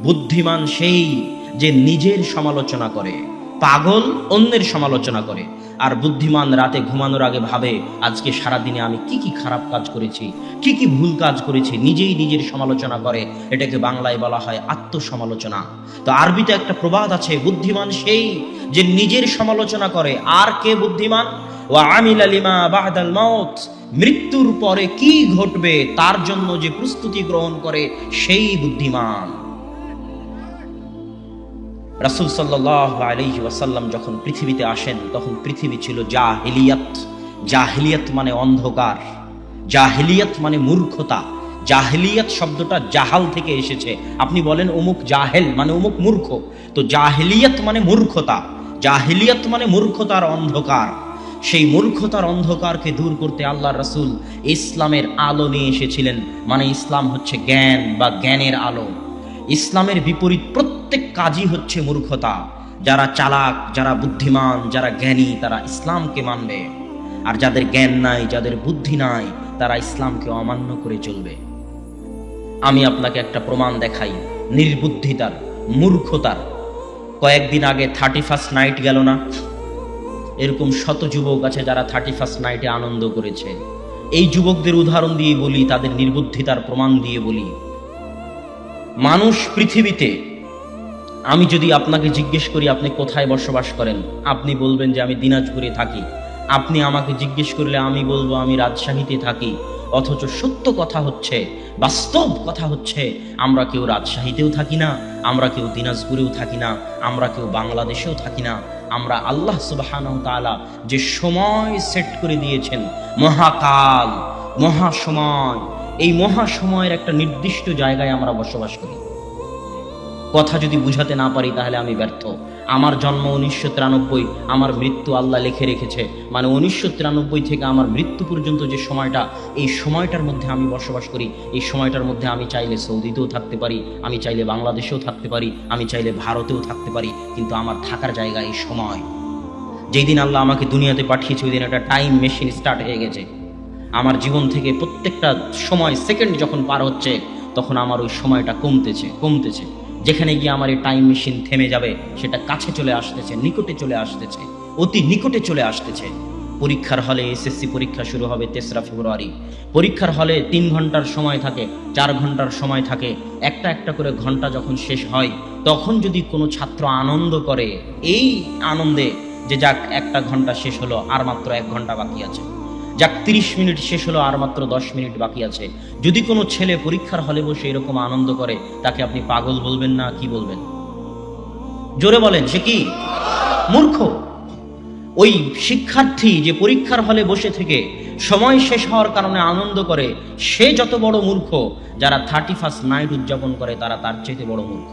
বুদ্ধিমান সেই যে নিজের সমালোচনা করে, পাগল অন্যের সমালোচনা করে। আর বুদ্ধিমান রাতে ঘুমানোর আগে ভাবে, আজকে সারাদিনে আমি কি কি খারাপ কাজ করেছি, কি কি ভুল কাজ করেছি, নিজেই নিজের সমালোচনা করে। এটাকে বাংলায় বলা হয় আত্মসমালোচনা। তো আরবিতে একটা প্রবাদ আছে, বুদ্ধিমান সেই যে নিজের সমালোচনা করে। আর কে বুদ্ধিমান? ও আমিল আলিমা বাহাদাল মাউত। মৃত্যুর পরে কি ঘটবে, তার জন্য যে প্রস্তুতি গ্রহণ করে, সেই বুদ্ধিমান। রাসুল সাল্লাহ আলহি ওয়াসাল্লাম যখন পৃথিবীতে আসেন, তখন পৃথিবী ছিল জাহিলিয়াত। জাহিলিয়াত মানে অন্ধকার। জাহিলিয়াত মানে মূর্খতা। জাহিলিয়াত শব্দটা জাহাল থেকে এসেছে। আপনি বলেন অমুক জাহেল মানে অমুক মূর্খ। তো জাহিলিয়াত মানে মূর্খতা। জাহিলিয়াত মানে মূর্খতার অন্ধকার। সেই মূর্খতার অন্ধকারকে দূর করতে আল্লাহ রসুল ইসলামের আলো নিয়ে এসেছিলেন। মানে ইসলাম হচ্ছে জ্ঞান বা জ্ঞানের আলো। ইসলামের বিপরীত কাজই হচ্ছে মূর্খতা। যারা চালাক, যারা বুদ্ধিমান, যারা জ্ঞানী, তারা ইসলামকে মানবে। আর যাদের জ্ঞান নাই, যাদের বুদ্ধি নাই, তারা ইসলামকে অমান্য করে চলবে। আমি আপনাকে একটা প্রমাণ দেখাই, নির্বুদ্ধিতার, মূর্খতার। কয়েকদিন আগে থার্টি ফার্স্ট নাইট গেল না? এরকম শত যুবক আছে যারা থার্টি ফার্স্ট নাইটে আনন্দ করেছে। এই যুবকদের উদাহরণ দিয়ে বলি, তাদের নির্বুদ্ধিতার প্রমাণ দিয়ে বলি। মানুষ পৃথিবীতে আমি যদি আপনাকে জিজ্ঞেস করি, আপনি কোথায় বসবাস করেন? আপনি বলবেন যে আমি দিনাজপুরে থাকি। আপনি আমাকে জিজ্ঞেস করলে আমি বলব, আমি রাজশাহীতে থাকি। অথচ সত্য কথা হচ্ছে, বাস্তব কথা হচ্ছে, আমরা কেউ রাজশাহীতেও থাকি না, আমরা কেউ দিনাজপুরেও থাকি না, আমরা কেউ বাংলাদেশেও থাকি না। আমরা আল্লাহ সুবাহানাহু তাআলা যে সময় সেট করে দিয়েছেন, মহাকাল, মহাসময়, এই মহাসময়ের একটা নির্দিষ্ট জায়গায় আমরা বসবাস করি। কথা যদি বুঝাতে না পারি তাহলে আমি ব্যর্থ। আমার জন্ম উনিশশো তিরানব্বই, আমার মৃত্যু আল্লাহ লিখে রেখেছে। মানে উনিশশো তিরানব্বই থেকে আমার মৃত্যু পর্যন্ত যে সময়টা, এই সময়টার মধ্যে আমি বসবাস করি, এই সময়টার মধ্যে আমি চাইলে সৌদিতেও থাকতে পারি, আমি চাইলে বাংলাদেশেও থাকতে পারি, আমি চাইলে ভারতেও থাকতে পারি, কিন্তু আমার থাকার জায়গা এই সময়। যেই দিন আল্লাহ আমাকে দুনিয়াতে পাঠিয়েছে, ওই দিন একটা টাইম মেশিন স্টার্ট হয়ে গেছে। আমার জীবন থেকে প্রত্যেকটা সময় সেকেন্ড যখন পার হচ্ছে, তখন আমার ওই সময়টা কমতেছে কমতেছে। যেখানে গিয়ে আমার এই টাইম মেশিন থেমে যাবে, সেটা কাছে চলে আসতেছে, নিকটে চলে আসতেছে, অতি নিকটে চলে আসতেছে। পরীক্ষার হলে এসএসসি পরীক্ষা শুরু হবে তেসরা ফেব্রুয়ারি। পরীক্ষার হলে তিন ঘণ্টার সময় থাকে, চার ঘণ্টার সময় থাকে। একটা একটা করে ঘণ্টা যখন শেষ হয়, তখন যদি কোনো ছাত্র আনন্দ করে, এই আনন্দে যে যাক, একটা ঘণ্টা শেষ হলো, আর মাত্র এক ঘণ্টা বাকি আছে। যাক, তিরিশ মিনিট শেষ হলো, আর মাত্র দশ মিনিট বাকি আছে। যদি কোনো ছেলে পরীক্ষার হলে বসে এরকম আনন্দ করে, তাকে আপনি পাগল বলবেন না, কি বলবেন? জোরে বলেন, সে কি? মূর্খ। ওই শিক্ষার্থী যে পরীক্ষার হলে বসে থেকে সময় শেষ হওয়ার কারণে আনন্দ করে, সে যত বড় মূর্খ, যারা থার্টি ফার্স্ট নাইট উদযাপন করে, তারা তার চাইতে বড় মূর্খ।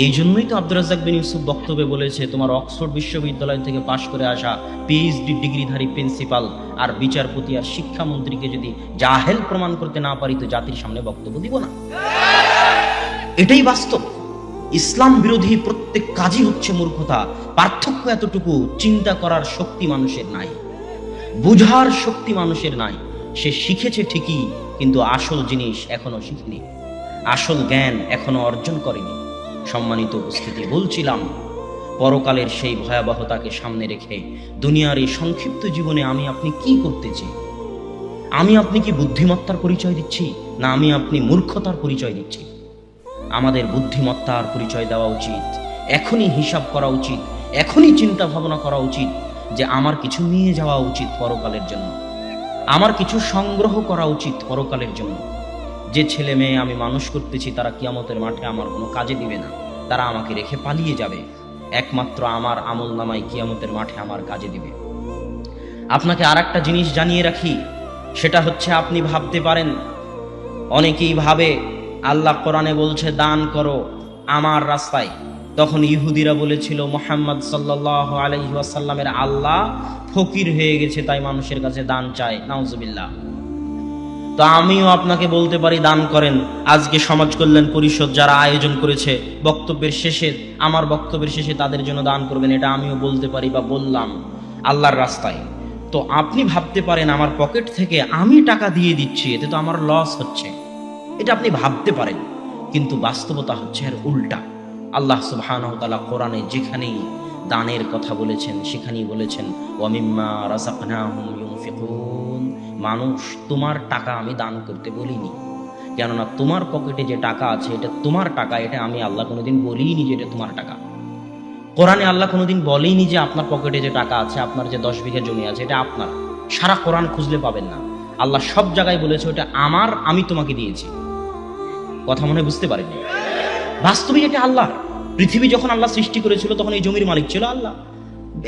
এই জন্যই তো আব্দুর রাজ্জাক বিন ইউসুফ বক্তব্যে বলেছে, তোমার অক্সফোর্ড বিশ্ববিদ্যালয় থেকে পাশ করে আসা পিএইচডি ডিগ্রিধারী প্রিন্সিপাল আর বিচারপতি আর শিক্ষামন্ত্রীকে যদি জাহেল প্রমাণ করতে না পারি, তো জাতির সামনে বক্তব্য দিব না। এটাই বাস্তব। ইসলাম বিরোধী প্রত্যেক কাজই হচ্ছে মূর্খতা। পার্থক্য এতটুকু, চিন্তা করার শক্তি মানুষের নাই। বুঝার শক্তি মানুষের নাই। সে শিখেছে ঠিকই, কিন্তু আসল জিনিস এখনও শিখিনি। আসল জ্ঞান এখনও অর্জন করেনি। সম্মানিত উপস্থিতি বলছিলাম, পরকালের সেই ভয়াবহতাকে সামনে রেখে দুনিয়ার এই সংক্ষিপ্ত জীবনে আমি আপনি কি করতেছি আমি আপনি কি বুদ্ধিমত্তার পরিচয় দিচ্ছি, না আমি আপনি মূর্খতার পরিচয় দিচ্ছি? আমাদের বুদ্ধিমত্তার পরিচয় দেওয়া উচিত, এখনই হিসাব করা উচিত, এখনই চিন্তা ভাবনা করা উচিত যে আমার কিছু নিয়ে যাওয়া উচিত পরকালের জন্য। আমার কিছু সংগ্রহ করা উচিত পরকালের জন্য। যে ছেলে মেয়ে আমি মানুষ করতেছি, তারা কিয়ামতের মাঠে আমার কোনো কাজে দিবে না। তারা আমাকে রেখে পালিয়ে যাবে। একমাত্র আমার আমল নামাই কিয়ামতের মাঠে আমার কাজে দিবে। আপনাকে আর একটা জিনিস জানিয়ে রাখি, সেটা হচ্ছে আপনি ভাবতে পারেন, অনেকেই ভাবে, আল্লাহ কোরআনে বলছে, দান করো আমার রাস্তায়। তখন ইহুদিরা বলেছিল, মোহাম্মদ সাল্লাহ আলহিহাসাল্লামের আল্লাহ ফকির হয়ে গেছে, তাই মানুষের কাছে দান চায়। নাউজুবিল্লাহ। তো আমিও আপনাকে বলতে পারি, দান করেন। আজকে সমাজ কল্যাণ পরিষদ যারা আয়োজন করেছে, বক্তব্যের শেষে, আমার বক্তব্যের শেষে তাদের জন্য দান করবেন, এটা আমিও বলতে পারি বা বললাম আল্লাহর রাস্তায়। তো আপনি ভাবতে পারেন, আমার পকেট থেকে আমি টাকা দিয়ে দিচ্ছি, এতে তো আমার লস হচ্ছে। এটা আপনি ভাবতে পারেন, কিন্তু বাস্তবতা হচ্ছে এর উল্টা। আল্লাহ সুবহানাহু তাআলা কোরআনে যেখানেই দানের কথা বলেছেন, সেখানেই বলেছেন ওয়ামিম্মা রাযাকনাহুম ইউনফিকুন। মানুষ, তোমার টাকা আমি দান করতে বলিনি। কেননা, তোমার পকেটে যে টাকা আছে, এটা তোমার টাকা, এটা আমি আল্লাহ কোনোদিন বলিনি যে এটা তোমার টাকা। কোরআনে আল্লাহ কোনোদিন বলেইনি যে আপনার পকেটে যে টাকা আছে, আপনার যে দশ বিঘা জমি আছে, এটা আপনার। সারা কোরআন খুঁজলে পাবেন না। আল্লাহ সব জায়গায় বলেছে, ওটা আমার, আমি তোমাকে দিয়েছি। কথা মনে বুঝতে পারেনি বাস্তবিক এটা আল্লাহ পৃথিবী যখন আল্লাহ সৃষ্টি করেছিল, তখন এই জমির মালিক ছিল আল্লাহ।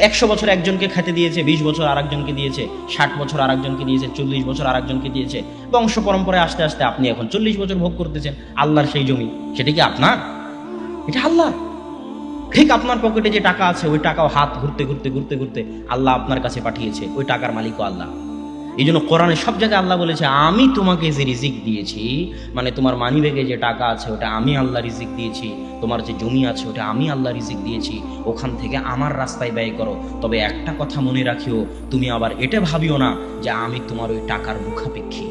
একশো বছর একজনকে খেতে দিয়েছে, বিশ বছর আর একজনকে দিয়েছে, ষাট বছর আর একজনকে দিয়েছে, চল্লিশ বছর আর একজনকে দিয়েছে। বংশ পরম্পরায় আস্তে আস্তে আপনি এখন চল্লিশ বছর ভোগ করতেছেন, আল্লাহর সেই জমি, সেটা কি আপনার? এটা আল্লাহ। ঠিক আপনার পকেটে যে টাকা আছে, ওই টাকাও হাত ঘুরতে ঘুরতে ঘুরতে ঘুরতে আল্লাহ আপনার কাছে পাঠিয়েছে, ওই টাকার মালিকও আল্লাহ। এই জন্য কোরআনে সব জায়গায় আল্লাহ বলেছে, আমি তোমাকে যে রিজিক দিয়েছি মানে তোমার মানি ব্যাগে যে টাকা আছে, ওটা আমি আল্লাহ রিজিক দিয়েছি, তোমার যে জমি আছে, ওটা আমি আল্লাহ রিজিক দিয়েছি, ওখান থেকে আমার রাস্তায় ব্যয় করো। তবে একটা কথা মনে রাখিও, তুমি আবার এটা ভাবিও না যে আমি তোমার ওই টাকার মুখাপেক্ষী।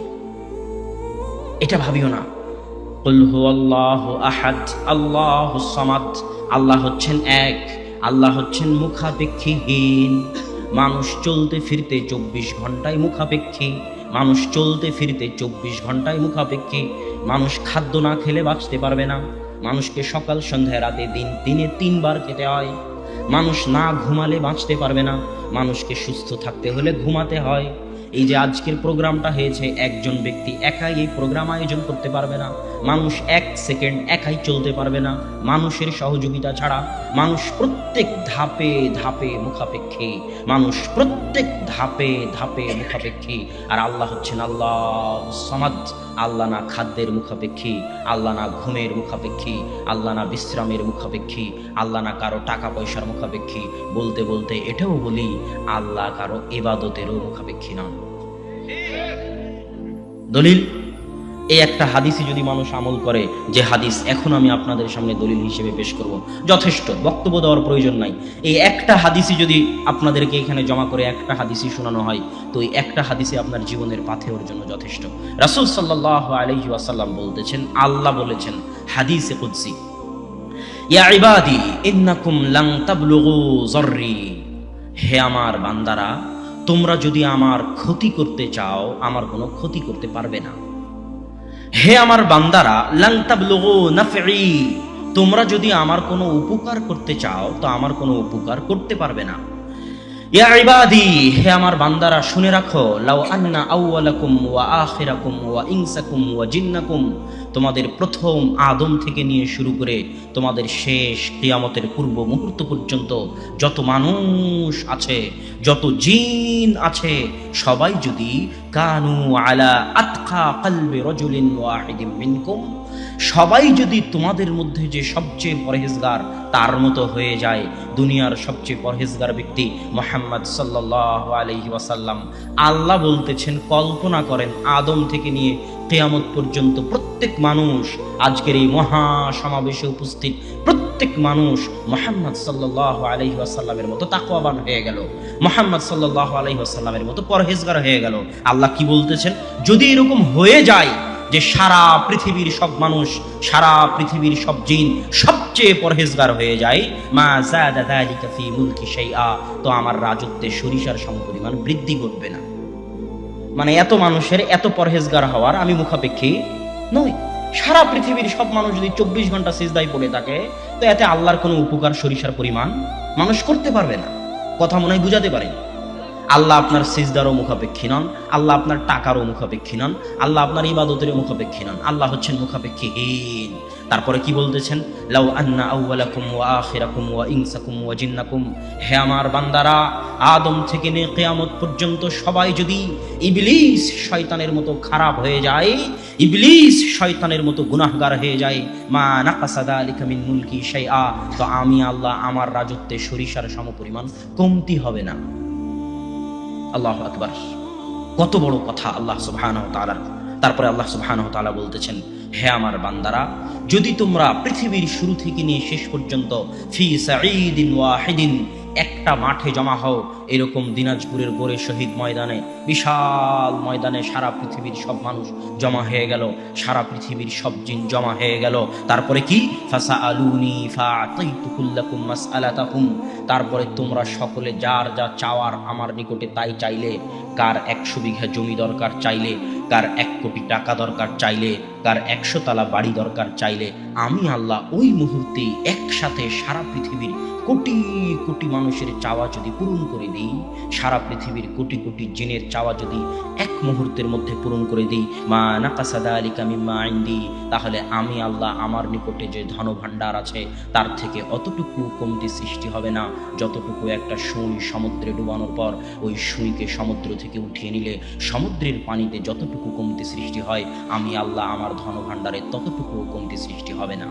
এটা ভাবিও না। সামাদ, আল্লাহ হচ্ছেন এক, আল্লাহ হচ্ছেন মুখাপেক্ষীহীন। মানুষ চলতে ফিরতে চব্বিশ ঘন্টায় মুখাপেক্ষী, মানুষ চলতে ফিরতে চব্বিশ ঘন্টায় মুখাপেক্ষী, মানুষ খাদ্য না খেলে বাঁচতে পারবে না, মানুষকে সকাল, সন্ধ্যায়, রাতে, দিন, দিনে তিনবার খেতে হয়, মানুষ না ঘুমালে বাঁচতে পারবে না, মানুষকে সুস্থ থাকতে হলে ঘুমাতে হয়। এই যে আজকের প্রোগ্রামটা হয়েছে, একজন ব্যক্তি একাই এই প্রোগ্রাম আয়োজন করতে পারবে না, মানুষ এক সেকেন্ড একাই চলতে পারবে না, মানুষের সহযোগিতা ছাড়া মানুষ প্রত্যেক ধাপে ধাপে মুখাপেক্ষী, মানুষ প্রত্যেক ধাপে ধাপে মুখাপেক্ষী, আর আল্লাহ হচ্ছেন আল্লাহ সমাজ আল্লাহ না খাদ্যের মুখাপেক্ষী, আল্লাহ না ঘুমের মুখাপেক্ষী, আল্লাহ না বিশ্রামের মুখাপেক্ষী, আল্লাহ না কারও টাকা পয়সার মুখাপেক্ষী, বলতে বলতে এটাও বলি, আল্লাহ কারও এবাদতেরও মুখাপেক্ষী নন। দলিল, এই একটা হাদিসই যদি মানুষ আমল করে, যে হাদিস এখন আমি আপনাদের সামনে দলিল হিসেবে পেশ করব। যথেষ্ট, বক্তব্য দেওয়ার প্রয়োজন নাই। এই একটা হাদিসই যদি আপনাদেরকে এখানে জমা করে একটা হাদিসই শোনানো হয়, তো এই একটা হাদিসে আপনার জীবনের পাথেওর জন্য যথেষ্ট। রাসূল সাল্লাল্লাহু আলাইহি ওয়াসাল্লাম বলতেছেন, আল্লাহ বলেছেন, হাদিসে কুদসি, ইয়া ইবাদি, ইন্নাকুম তাবলুগু হে আমার বান্দারা তোমরা যদি আমার ক্ষতি করতে চাও, আমার কোনো ক্ষতি করতে পারবে না। হে আমার বান্দারা লাং না ফেরি তোমরা যদি আমার কোনো উপকার করতে চাও, তো আমার কোনো উপকার করতে পারবে না। হে আমার বান্দারা, শুনে রাখো ওয়া ওয়া ওয়া তোমাদের প্রথম আদম থেকে নিয়ে শুরু করে তোমাদের শেষ কিয়ামতের পূর্ব মুহূর্ত পর্যন্ত যত মানুষ আছে, যত জিন আছে, সবাই যদি কানু আলা আতকা কলবে রজুলিন ওয়াহিদিম মিনকুম সবাই যদি তোমাদের মধ্যে যে সবচেয়ে পরহেজগার, তার মতো হয়ে যায় দুনিয়ার সবচেয়ে পরহেজগার ব্যক্তি মোহাম্মদ সাল্লাহ আলহি ওয়াসাল্লাম। আল্লাহ বলতেছেন, কল্পনা করেন আদম থেকে নিয়ে কেয়ামত পর্যন্ত প্রত্যেক মানুষ, আজকের এই মহা সমাবেশে উপস্থিত প্রত্যেক মানুষ মোহাম্মদ সাল্লাহ আলহি আসাল্লামের মতো তাকওয়াবান হয়ে গেল। মোহাম্মদ সাল্লাহ আলহি আসাল্লামের মতো পরহেজগার হয়ে গেল। আল্লাহ কি বলতেছেন? যদি এরকম হয়ে যায় যে সারা পৃথিবীর সব মানুষ, সারা পৃথিবীর সব জিন সবচেয়ে পরহেজগার হয়ে যায়। মা জাদা যালিকা ফি মুলকি তো আমার রাজত্বে সরিষার সমপরিমাণ বৃদ্ধি ঘটবে না। মানে এত মানুষের এত পরহেজগার হওয়ার আমি মুখাপেক্ষী নই। সারা পৃথিবীর সব মানুষ যদি চব্বিশ ঘণ্টা সিজদায় পড়ে থাকে, তো এতে আল্লাহর কোনো উপকার সরিষার পরিমাণ মানুষ করতে পারবে না। কথা মনে হয় বুঝাতে পারেনি? আল্লাহ আপনার সিজদারও মুখাপেক্ষী নন, আল্লাহ আপনার টাকারও মুখাপেক্ষী নন, আল্লাহ আপনার ইবাদতেরও মুখাপেক্ষী নন, আল্লাহ হচ্ছেন মুখাপেক্ষীহীন। তারপরে কি বলতেছেন? লাউ আন্না আউওয়ালাকুম ওয়া আখিরাকুম ওয়া ইনসাকুম ওয়া জিন্নাকুম। হে আমার বান্দারা, আদম থেকে নিয়ে কিয়ামত পর্যন্ত সবাই যদি ইবলিস শয়তানের মতো খারাপ হয়ে যায়, ইবলিস শয়তানের মতো গুনাহগার হয়ে যায়, মা নাকাসা যালিকা মিন মুলকি শাইআ, তো আমি আল্লাহ আমার রাজত্বে সরিষার সমপরিমাণ কমতি হবে না। আল্লাহ আকবার। কত বড় কথা আল্লাহ সুবহানাহু তাআলা। তারপরে আল্লাহ সুবহানাহু তাআলা বলতেছেন, হে আমার বান্দারা, যদি তোমরা পৃথিবীর শুরু থেকে নিয়ে শেষ পর্যন্ত ফি সাঈদিন ওয়াহিদিন একটা মাঠে জমা হও এরকম দিনাজপুরের গোরে শহীদ ময়দানে, বিশাল ময়দানে সারা পৃথিবীর সব মানুষ জমা হয়ে গেল, সারা পৃথিবীর সব জিন জমা হয়ে গেল। তারপরে কি? ফাসা আলুনি ফা কুল্লাকুম মাসআলাতাহুম তারপরে তোমরা সকলে যার যা চাওয়ার আমার নিকটে তাই চাইলে, কার একশো বিঘা জমি দরকার চাইলে, কার এক কোটি টাকা দরকার চাইলে, কার একশো তালা বাড়ি দরকার চাইলে, আমি আল্লাহ ওই মুহূর্তেই একসাথে সারা পৃথিবীর কোটি কোটি মানুষের চাওয়া যদি পূরণ করে দিই, সারা পৃথিবীর কোটি কোটি জিনের চাওয়া যদি এক মুহূর্তের মধ্যে পূরণ করে দিই, মা নাকাসাদা আলিকা মিম্মা আইন্দি তাহলে আমি আল্লাহ আমার নিকটে যে ধন ভাণ্ডার আছে, তার থেকে অতটুকু কমতি সৃষ্টি হবে না। যতটুকু একটা সুই সমুদ্রে ডুবানোর পর, ওই সুইকে সমুদ্র থেকে উঠিয়ে নিলে, সমুদ্রের পানিতে যতটুকু কমতি সৃষ্টি হয়, আমি আল্লাহ আমার ধন ভাণ্ডারে ততটুকু কমতি সৃষ্টি হবে না।